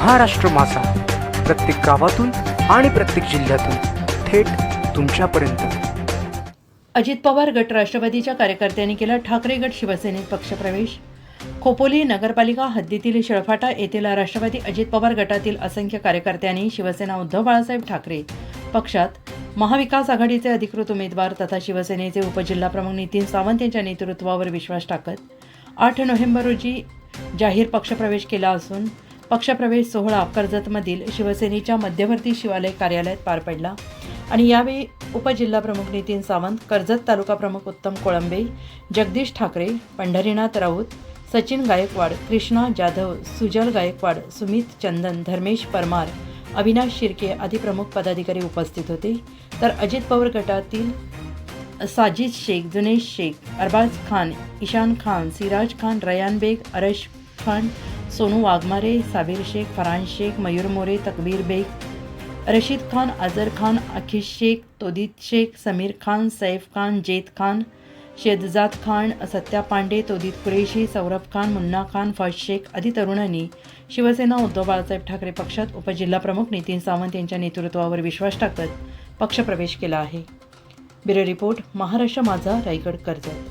महाराष्ट्र माझा. प्रत्येक गावातून आणि प्रत्येक जिल्ह्यातून थेट तुमच्यापर्यंत. अजित पवार गट राष्ट्रवादीच्या कार्यकर्त्यांनी केला ठाकरे गट शिवसेनेत पक्षप्रवेश. खोपोली नगरपालिका हद्दीतील शिळफाटा येथील राष्ट्रवादी अजित पवार गटातील असंख्य कार्यकर्त्यांनी शिवसेना उद्धव बाळासाहेब ठाकरे पक्षात महाविकास आघाडीचे अधिकृत उमेदवार तथा शिवसेनेचे उपजिल्हाप्रमुख नितीन सावंत यांच्या नेतृत्वावर विश्वास टाकत आठ नोव्हेंबर रोजी जाहीर पक्षप्रवेश केला असून पक्षप्रवेश सोहळा कर्जतमधील शिवसेनेच्या मध्यवर्ती शिवालय कार्यालयात पार पडला. आणि यावेळी उपजिल्हाप्रमुख नितीन सावंत कर्जत तालुका प्रमुख उत्तम कोळंबे जगदीश ठाकरे पंढरीनाथ राऊत सचिन गायकवाड कृष्णा जाधव सुजल गायकवाड सुमित चंदन धर्मेश परमार अविनाश शिर्के आदी प्रमुख पदाधिकारी उपस्थित होते. तर अजित पवार गटातील साजिद शेख जुनेश शेख अरबाज खान ईशान खान सिराज खान रयान बेग अरश खान सोनू वाघमारे साबीर शेख फरहान शेख मयूर मोरे तकबीर बेग रशीद खान अजर खान अखिश शेख तोदित शेख समीर खान सैफ खान जेत खान शेदजाद खान सत्या पांडे तोदित कुरेशी सौरभ खान मुन्ना खान फज शेख आदी तरुणांनी शिवसेना उद्धव बाळासाहेब ठाकरे पक्षात उपजिल्हाप्रमुख नितीन सावंत यांच्या नेतृत्वावर विश्वास टाकत पक्षप्रवेश केला आहे. Bureau report Maharashtra Majha Raigad Karjat.